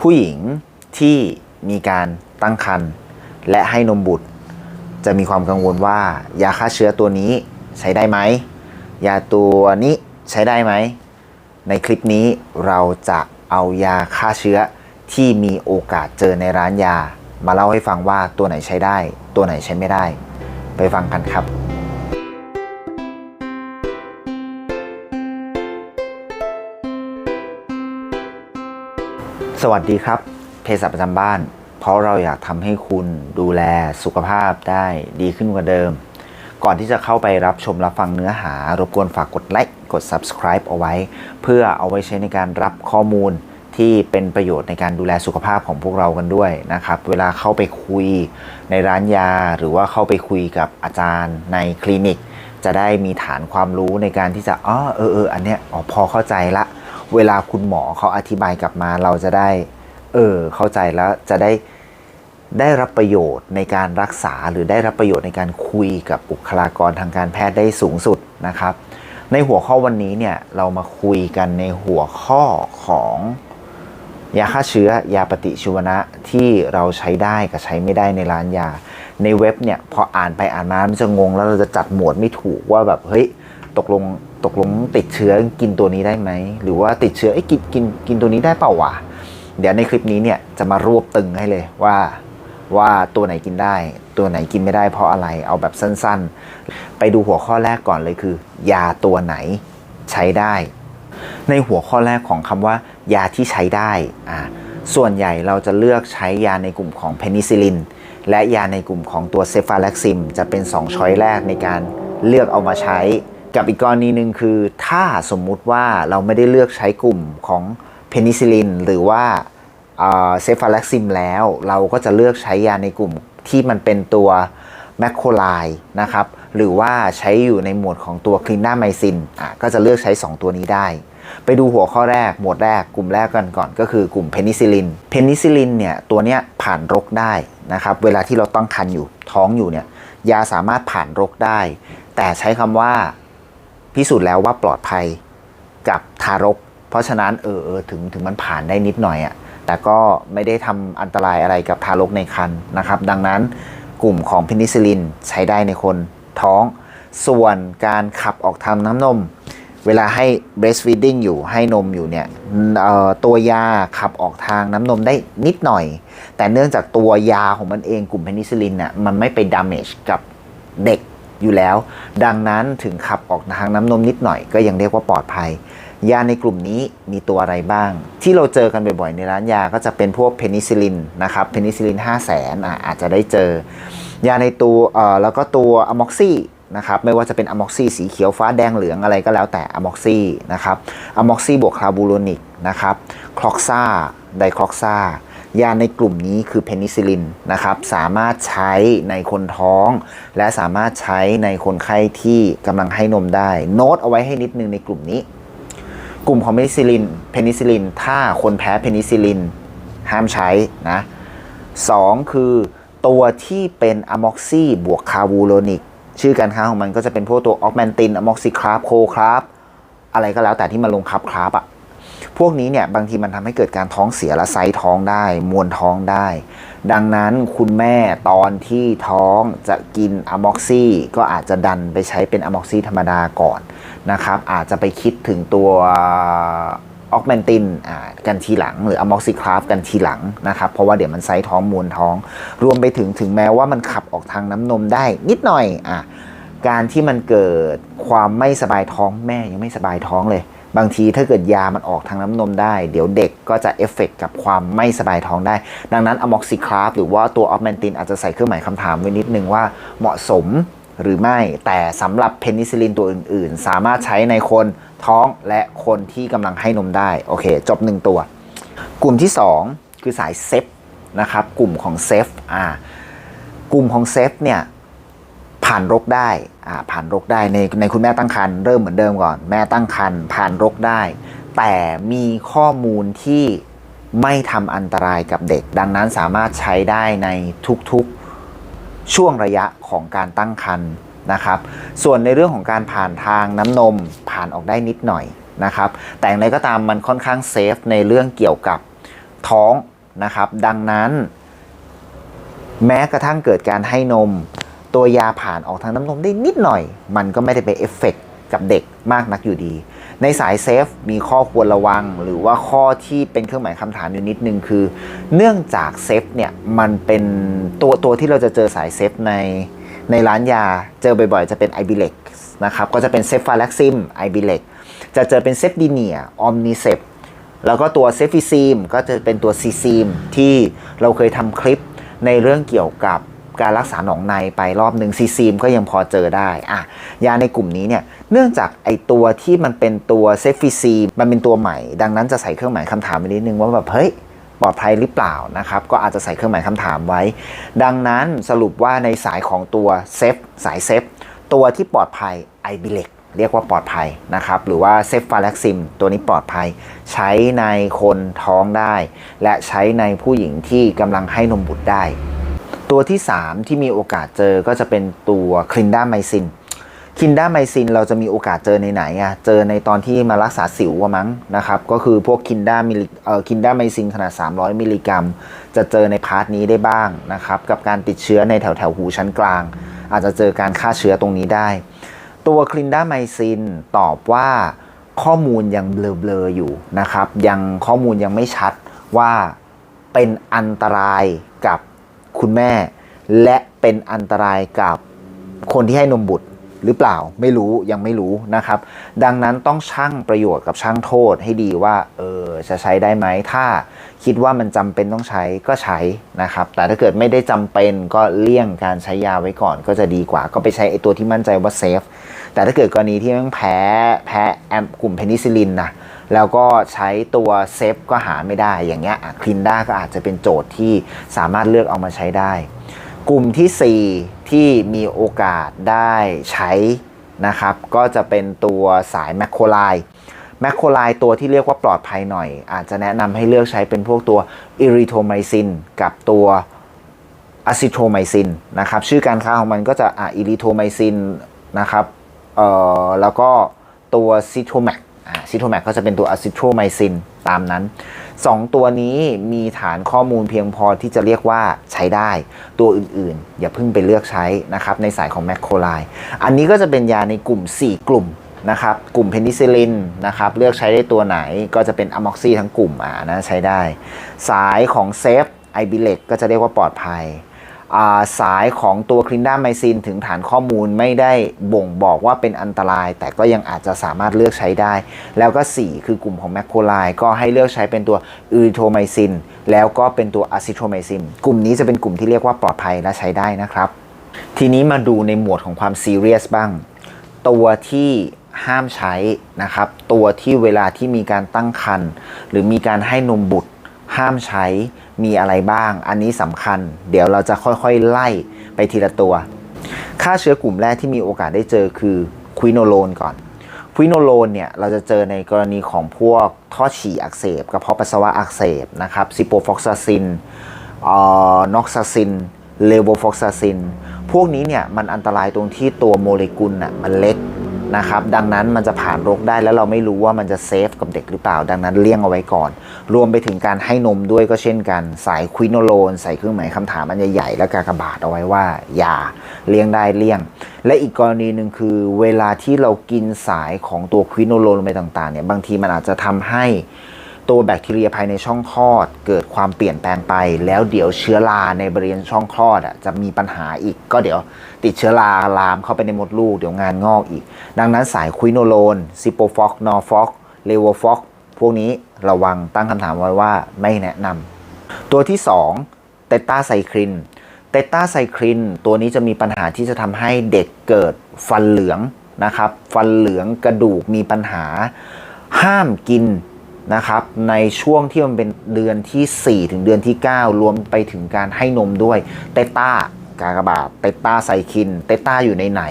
ผู้หญิงที่มีการตั้งครรภ์และให้นมบุตร จะมีความกังวลว่า ยาฆ่าเชื้อตัวนี้ใช้ได้ไหม ยาตัวนี้ใช้ได้ไหม ในคลิปนี้เราจะเอายาฆ่าเชื้อที่มีโอกาสเจอในร้านยา มาเล่าให้ฟังว่าตัวไหนใช้ได้ ตัวไหนใช้ไม่ได้ ไปฟังกันครับ สวัสดีครับเภสัชประจำบ้าน เพราะเราอยากทำให้คุณดูแลสุขภาพได้ดีขึ้นกว่าเดิม ก่อนที่จะเข้าไปรับชมรับฟังเนื้อหา รบกวนฝากกดไลค์กด subscribe เอาไว้ เพื่อเอาไว้ใช้ในการรับข้อมูลที่เป็นประโยชน์ในการดูแลสุขภาพของพวกเรากันด้วยนะครับ เวลาเข้าไปคุยในร้านยา หรือว่าเข้าไปคุยกับอาจารย์ในคลินิก จะได้มีฐานความรู้ในการที่จะอ๋อเออเอออันเนี้ยอ๋อพอเข้าใจละ เวลาคุณหมอเขาอธิบายกลับมาเราจะได้ เออ เข้าใจแล้วจะได้ได้รับประโยชน์ในการรักษาหรือได้รับประโยชน์ในการคุยกับบุคลากรทางการแพทย์ได้สูงสุดนะครับ ในหัวข้อวันนี้เนี่ยเรามาคุยกันในหัวข้อของยาฆ่าเชื้อยาปฏิชีวนะที่เราใช้ได้กับใช้ไม่ได้ในร้านยา ในเว็บเนี่ยพออ่านไปอ่านมามันจะงงแล้วเราจะจัดหมวดไม่ถูกว่าแบบเฮ้ย ตกลงตกลงติดเชื้อกินตัวนี้ได้ไหม หรือว่าติดเชื้อไอ้กินกินกินตัวนี้ได้เปล่าวะเดี๋ยวในคลิปนี้เนี่ยจะมารวบตึงให้เลยว่าว่าตัวไหนกินได้ ตัวไหนกินไม่ได้เพราะอะไรเอาแบบสั้นๆ ไปดูหัวข้อแรกก่อนเลยคือ ยาตัวไหนใช้ได้ ในหัวข้อแรกของคำว่า ยาที่ใช้ได้อ่าส่วนใหญ่เราจะเลือกใช้ยาในกลุ่มของเพนิซิลิน และยาในกลุ่มของตัวเซฟาแล็กซิม จะเป็น 2 ช้อยแรกในการเลือกเอามาใช้ กับอีกกรณีหนึ่งคือถ้าสมมุติว่าเราไม่ได้เลือกใช้กลุ่มของเพนิซิลิน หรือว่าเซฟาแล็กซิมแล้ว เราก็จะเลือกใช้ยาในกลุ่มที่มันเป็นตัวแมคโคไลนะครับหรือว่าใช้อยู่ในหมวดของตัวคลินาไมซินอะก็จะเลือกใช้ 2 ตัวนี้ได้ ไปดูหัวข้อแรกหมวดแรกกลุ่มแรกกันก่อน ก็คือกลุ่มเพนิซิลินเพนิซิลินเนี่ยตัวเนี้ยผ่านรกได้นะครับเวลาที่เราตั้งครรภ์อยู่ท้องอยู่เนี่ยยาสามารถผ่านรกได้ แต่ใช้คำว่า พิสูจน์แล้วว่าปลอดภัยกับทารก เพราะฉะนั้นเออเออถึงถึงมันผ่านได้นิดหน่อยอะ่ะแต่ก็ไม่ได้ทำอันตรายอะไรกับทารกในครรภ์นะครับ ดังนั้นกลุ่มของเพนิซิลินใช้ได้ในคนท้อง ส่วนการขับออกทางน้ำนม เวลาให้ breastfeeding อยู่ให้นมอยู่เนี่ยออตัวยาขับออกทางน้ำนมได้นิดหน่อย แต่เนื่องจากตัวยาของมันเองกลุ่มเพนิซิลินน่ะมันไม่ไป damage กับเด็ก อยู่แล้ว ดังนั้นถึงขับออกทางน้ำนมนิดหน่อยก็ยังเรียกว่าปลอดภัย ยาในกลุ่มนี้มีตัวอะไรบ้าง ที่เราเจอกันบ่อยๆ ในร้านยาก็จะเป็นพวกเพนิซิลินนะครับเพนิซิลิน 5 0 0แสนอาจจะได้เจอ ยาในตัวเอ่อแล้วก็ตัวอะม็อกซี่นะครับไม่ว่าจะเป็นอะม็อกซี่สีเขียวฟ้าแดงเหลืองอะไรก็แล้วแต่อะม็อกซี่นะครับอะม็อกซี่บวกคาร์บูโรนิกนะครับคลอกซ่าไดคลอกซ่า ยาในกลุ่มนี้คือเพนิซิลินนะครับ สามารถใช้ในคนท้อง และสามารถใช้ในคนไข้ที่กำลังให้นมได้ โน้ตเอาไว้ให้นิดนึงในกลุ่มนี้ กลุ่มของเพนิซิลิน เพนิซิลิน ถ้าคนแพ้เพนิซิลิน ห้ามใช้นะสองคือตัวที่เป็นอะม็อกซี่บวกคาร์บูโรนิก ชื่อการค้าของมันก็จะเป็นพวกตัวออกแมนตินอะม็อกซิคราฟโคคราฟอะไรก็แล้วแต่ที่มันลงคราฟคราฟอะ พวกนี้เนี่ยบางทีมันทำให้เกิดการท้องเสียและไซท้องได้ มวลท้องได้ ดังนั้นคุณแม่ตอนที่ท้องจะกินอะม็อกซี่ก็อาจจะดันไปใช้เป็นอะม็อกซี่ธรรมดาก่อนนะครับอาจจะไปคิดถึงตัวออกแมนตินกันทีหลัง หรืออะม็อกซิคราฟกันทีหลังนะครับเพราะว่าเดี๋ยวมันไซท้องมวลท้อง รวมไปถึงถึงแม้ว่ามันขับออกทางน้ำนมได้นิดหน่อยอะการที่มันเกิดความไม่สบายท้องแม่ยังไม่สบายท้องเลย บางทีถ้าเกิดยามันออกทางน้ำนมได้ เดี๋ยวเด็กก็จะเอฟเฟกกับความไม่สบายท้องได้ ดังนั้นอะม็อกซิคราฟหรือว่าตัวออกแมนตินอาจจะใส่เครื่องหมายคำถามไว้นิดนึงว่าเหมาะสมหรือไม่ แต่สำหรับเพนิซิลินตัวอื่น ๆ สามารถใช้ในคนท้องและคนที่กำลังให้นมได้ โอเค จบหนึ่งตัว กลุ่มที่ 2 คือสายเซฟนะครับ กลุ่มของเซฟอ่ากลุ่มของเซฟเนี่ยผ่านรกได้ ผ่านรกได้ในในคุณแม่ตั้งครรภ์เริ่มเหมือนเดิมก่อน แม่ตั้งครรภ์ผ่านรกได้ แต่มีข้อมูลที่ไม่ทำอันตรายกับเด็ก ดังนั้นสามารถใช้ได้ในทุกๆช่วงระยะของการตั้งครรภ์นะครับ ส่วนในเรื่องของการผ่านทางน้ำนมผ่านออกได้นิดหน่อยนะครับ แต่อย่างไรก็ตามมันค่อนข้างเซฟในเรื่องเกี่ยวกับท้องนะครับ ดังนั้น แม้กระทั่งเกิดการให้นม ตัวยาผ่านออกทางน้ำนมได้นิดหน่อย มันก็ไม่ได้ไปเอฟเฟกต์กับเด็กมากนักอยู่ดี ในสายเซฟมีข้อควรระวัง หรือว่าข้อที่เป็นเครื่องหมายคำถามอยู่นิดนึงคือ เนื่องจากเซฟเนี่ยมันเป็นตัวตัวที่เราจะเจอสายเซฟในในร้านยาเจอบ่อยๆ จะเป็นไอบิเล็กนะครับก็จะเป็นเซฟฟาล็กซิมไอบิเล็กจะเจอเป็นเซฟดีเนียออมนิเซปแล้วก็ตัวเซฟิซีมก็จะเป็นตัวซีซีมที่เราเคยทำคลิปในเรื่องเกี่ยวกับ การรักษาหนองในไปรอบหนึ่งซีซีมก็ยังพอเจอได้อะยาในกลุ่มนี้เนี่ยเนื่องจากไอตัวที่มันเป็นตัวเซฟิซีมมันเป็นตัวใหม่ ดังนั้นจะใส่เครื่องหมายคำถามไปนิดนึงว่าแบบเฮ้ยปลอดภัยหรือเปล่านะครับ ก็อาจจะใส่เครื่องหมายคำถามไว้ ดังนั้นสรุปว่าในสายของตัวเซฟสายเซฟตัวที่ปลอดภัยไอบิเล็กเรียกว่าปลอดภัยนะครับ หรือว่าเซฟฟาแล็กซิมตัวนี้ปลอดภัย ใช้ในคนท้องได้ และใช้ในผู้หญิงที่กำลังให้นมบุตรได้ ตัวที่ 3 ที่มีโอกาสเจอก็จะเป็นตัวคลินด้าไมซินคลินด้าไมซินเราจะมีโอกาสเจอในไหนอะเจอในตอนที่มารักษาสิวอะมั้งนะครับ ก็คือพวกคินด้ามิลเอ่อคินด้าไมซินขนาด 300 มิลลิกรัม จะเจอในพาร์ทนี้ได้บ้างนะครับ กับการติดเชื้อในแถวแถวหูชั้นกลาง อาจจะเจอการฆ่าเชื้อตรงนี้ได้ ตัวคลินด้าไมซินตอบว่าข้อมูลยังเบลอๆอยู่นะครับ ยังข้อมูลยังไม่ชัดว่าเป็นอันตรายกับ คุณแม่ และเป็นอันตรายกับคนที่ให้นมบุตรหรือเปล่าไม่รู้ยังไม่รู้นะครับ ดังนั้นต้องชั่งประโยชน์กับชั่งโทษให้ดีว่าเออจะใช้ได้ไหมถ้าคิดว่ามันจำเป็นต้องใช้ก็ใช้นะครับ แต่ถ้าเกิดไม่ได้จำเป็นก็เลี่ยงการใช้ยาไว้ก่อนก็จะดีกว่า ก็ไปใช้ไอตัวที่มั่นใจว่าเซฟแต่ถ้าเกิดกรณีที่มันแพ้แพ้แอมกลุ่มเพนิซิลินนะ แล้วก็ใช้ตัวเซฟก็หาไม่ได้อย่างเงี้ยคลินด้าก็อาจจะเป็นโจทย์ที่สามารถเลือกเอามาใช้ได้ กลุ่มที่ 4 ที่มีโอกาสได้ใช้นะครับ ก็จะเป็นตัวสายแมคโคไลแมคโคไลตัวที่เรียกว่าปลอดภัยหน่อย อาจจะแนะนำให้เลือกใช้เป็นพวกตัวอิริโทไมซินกับตัวอะซิโทไมซินนะครับ ชื่อการค้าของมันก็จะอะอิริโทไมซินนะครับเอ่อแล้วก็ตัวซิโทแมก ซิโทแมกก็จะเป็นตัวอะซิโทรไมซินตามนั้น 2 ตัวนี้มีฐานข้อมูลเพียงพอที่จะเรียกว่าใช้ได้ ตัวอื่นๆ อย่าเพิ่งไปเลือกใช้นะครับในสายของแมคโคไลอันนี้ก็จะเป็นยาในกลุ่ม 4 กลุ่มนะครับกลุ่มเพนิซิลินนะครับเลือกใช้ได้ตัวไหนก็จะเป็นอะม็อกซี่ทั้งกลุ่มอ่านะใช้ได้ สายของเซฟไอบิเล็กก็จะเรียกว่าปลอดภัย สายของตัวคลินดาไมซินถึงฐานข้อมูลไม่ได้บ่งบอกว่าเป็นอันตราย แต่ก็ยังอาจจะสามารถเลือกใช้ได้ แล้วก็ 4 คือกลุ่มของแมคโคไลก็ให้เลือกใช้เป็นตัวอูริโทไมซินแล้วก็เป็นตัวอะซิโทไมซินกลุ่มนี้จะเป็นกลุ่มที่เรียกว่าปลอดภัยและใช้ได้นะครับ ทีนี้มาดูในหมวดของความซีเรียสบ้าง ตัวที่ห้ามใช้นะครับ ตัวที่เวลาที่มีการตั้งครรภ์หรือมีการให้นมบุตร ห้ามใช้มีอะไรบ้าง อันนี้สำคัญ เดี๋ยวเราจะค่อยๆไล่ไปทีละตัว ค่าเชื้อกลุ่มแรกที่มีโอกาสได้เจอคือควิโนโลนก่อนควิโนโลนเนี่ยเราจะเจอในกรณีของพวกท่อฉี่อักเสบกระเพาะปัสสาวะอักเสบนะครับซิโปฟอกซาซินนอกซาซินเลโวฟอกซาซิน พวกนี้เนี่ยมันอันตรายตรงที่ตัวโมเลกุลน่ะมันเล็ก นะครับ ดังนั้นมันจะผ่านรกได้แล้วเราไม่รู้ว่ามันจะเซฟกับเด็กหรือเปล่า ดังนั้นเลี่ยงเอาไว้ก่อน รวมไปถึงการให้นมด้วยก็เช่นกันใส่ควินโลนใส่เครื่องหมายคำถามอันใหญ่ๆและกากบาทเอาไว้ว่า อย่าเลี่ยงได้เลี่ยง และอีกกรณีหนึ่งคือ เวลาที่เรากินสายของตัวควินโลนไปต่างๆเนี่ยบางทีมันอาจจะทำให้ ตัวแบคทีเรียภายในช่องคลอด เกิดความเปลี่ยนแปลงไป แล้วเดี๋ยวเชื้อราในบริเวณช่องคลอดอะจะมีปัญหาอีก ก็เดี๋ยวติดเชื้อราลามเข้าไปในมดลูก เดี๋ยวงานงอกอีก ดังนั้นสายควิโนโลนซิโปฟอกนอฟอกเลโวฟอกพวกนี้ระวังตั้งคำถามไว้ว่าไม่แนะนำตัวที่2เตต้าไซคลินเตต้าไซคลินตัวนี้จะมีปัญหาที่จะทำให้เด็กเกิดฟันเหลืองนะครับ ฟันเหลืองกระดูกมีปัญหา ห้ามกิน นะครับ ในช่วงที่มันเป็นเดือนที่ 4 ถึงเดือนที่ 9 รวมไปถึงการให้นมด้วยเตต้ากากบาทเตต้าไซคิน เตต้าอยู่ในไหน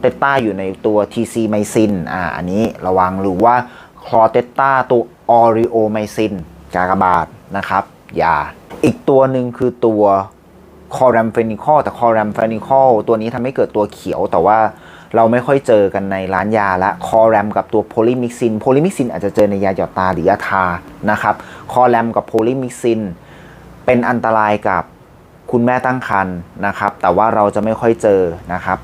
เตต้าอยู่ในตัว TC ไมซินอ่าอันนี้ระวังหรือว่าคลอเตต้าตัวออริโอไมซินกากบาทนะครับยาอีกตัวหนึ่งคือตัวคอรัมเฟนิคอลแต่คอรัมเฟนิคอลตัวนี้ทำให้เกิดตัวเขียวแต่ว่า เราไม่ค่อยเจอกันในร้านยาละคอแรมกับตัวโพลิมิกซินโพลิมิกซินอาจจะเจอในยาหยอดตาหรือยาทานะครับคอแรมกับโพลิมิกซินเป็นอันตรายกับคุณแม่ตั้งครรภ์นะครับ แต่ว่าเราจะไม่ค่อยเจอนะครับ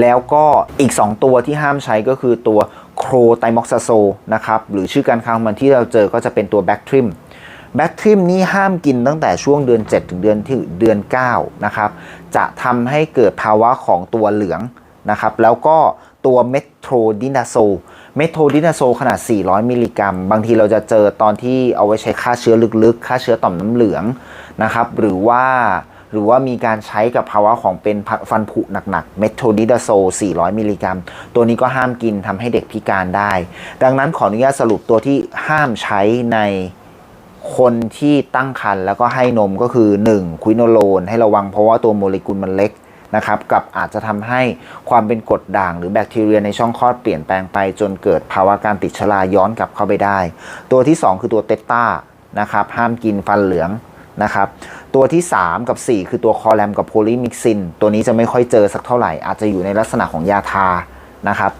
แล้วก็อีก 2 ตัวที่ห้ามใช้ก็คือตัวโครไตม็อกซาโซนะครับหรือชื่อการค้างมันที่เราเจอก็จะเป็นตัวแบคทริมแบคทริมนี่ห้ามกินตั้งแต่ช่วงเดือน 7 ถึงเดือนที่เดือน9นะครับจะทำให้เกิดภาวะของตัวเหลือง นะครับ แล้วก็ตัวเมโทรดินาโซเมโทรดินาโซขนาด 400 มิลลิกรัม บางทีเราจะเจอตอนที่เอาไว้ใช้ฆ่าเชื้อลึกๆฆ่าเชื้อต่อมน้ำเหลืองนะครับ หรือว่าหรือว่ามีการใช้กับภาวะของเป็นฟันผุหนักๆ เมโทรดิดาโซ 400 มิลลิกรัม ตัวนี้ก็ห้ามกินทำให้เด็กพิการได้ ดังนั้นขออนุญาตสรุปตัวที่ห้ามใช้ในคนที่ตั้งครรภ์แล้วก็ให้นมก็คือ 1. ควิโนโลนให้ระวังเพราะว่าตัวโมเลกุลมันเล็ก นะครับกับอาจจะทำให้ความเป็นกรดด่างหรือแบคทีเรียในช่องคลอดเปลี่ยนแปลงไป จนเกิดภาวะการติดชราย้อนกลับเข้าไปได้ ตัวที่ 2 คือตัวเตต้านะครับห้ามกินฟันเหลืองนะครับตัวที่ 3 กับ 4 คือตัวคอแรมกับโพลิมิกซิน ตัวนี้จะไม่ค่อยเจอสักเท่าไหร่ อาจจะอยู่ในลักษณะของยาทานะครับ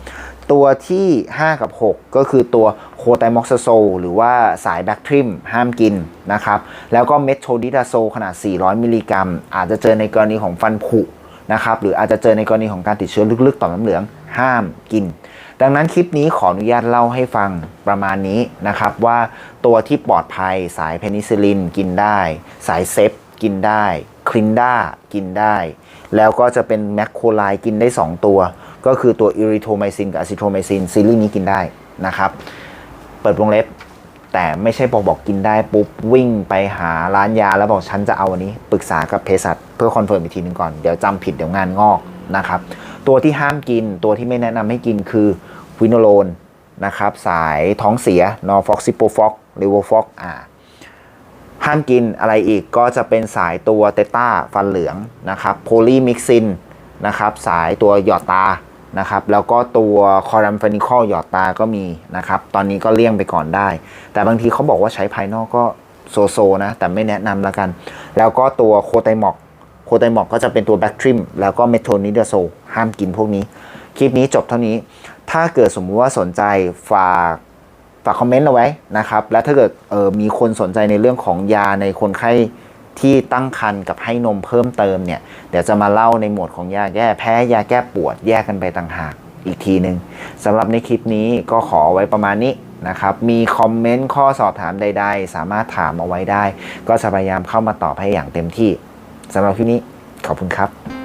ตัวที่ 5 กับ 6 ก็คือตัวโคไตม็อกซาโซหรือว่าสายแบคทริมห้ามกินนะครับแล้วก็เมทโทดิดาโซขนาด 400 มิลลิกรัม อาจจะเจอในกรณีของฟันผุ นะครับหรืออาจจะเจอในกรณีของการติดเชื้อลึกๆต่อมน้ำเหลืองห้ามกิน ดังนั้นคลิปนี้ขออนุญาตเล่าให้ฟังประมาณนี้นะครับว่าตัวที่ปลอดภัยสายเพนิซิลินกินได้ สายเซฟกินได้คลินด้ากินได้ แล้วก็จะเป็นแมคโคไลกินได้ 2 ตัว ก็คือตัวอิริโทไมซินกับอะซิโทไมซินซีรีส์นี้กินได้นะครับ เปิดวงเล็บ แต่ไม่ใช่บอกบอกกินได้ปุ๊บวิ่งไปหาร้านยาแล้วบอกฉันจะเอาอันนี้ ปรึกษากับเภสัชเพื่อคอนเฟิร์มอีกทีหนึงก่อน เดี๋ยวจำผิดเดี๋ยวงานงอกนะครับ ตัวที่ห้ามกินตัวที่ไม่แนะนำให้กินคือวิโนโลนนะครับ สายท้องเสียนอฟอกซิโปฟอกเลโวฟอกอ่าห้ามกินอะไรอีกก็จะเป็นสายตัวเตต้าฟันเหลืองนะครับโพลีมิกซินนะครับ สายตัวหยอดตา นะครับ แล้วก็ตัวคอรัมฟานิคอลหยอดตาก็มีนะครับ ตอนนี้ก็เลี่ยงไปก่อนได้ แต่บางทีเขาบอกว่าใช้ภายนอกก็โซโซนะ แต่ไม่แนะนำแล้วกัน แล้วก็ตัวโคไตมอกโคไตมอกก็จะเป็นตัวแบคทริมแล้วก็เมโทนิดาโซห้ามกินพวกนี้ คลิปนี้จบเท่านี้ ถ้าเกิดสมมุติว่าสนใจฝากฝากคอมเมนต์เอาไว้นะครับ แล้วถ้าเกิดเออมีคนสนใจในเรื่องของยาในคนไข้ ที่ตั้งครรภ์กับให้นมเพิ่มเติมเนี่ยเดี๋ยวจะมาเล่าในหมวดของยาแก้แพ้ยาแก้ปวดแยกกันไปต่างหากอีกทีหนึ่งสำหรับในคลิปนี้ก็ขอไว้ประมาณนี้นะครับ มีคอมเมนต์ข้อสอบถามใด ๆ สามารถถามเอาไว้ได้ ก็จะพยายามเข้ามาตอบให้อย่างเต็มที่สำหรับคลิปนี้ขอบคุณครับ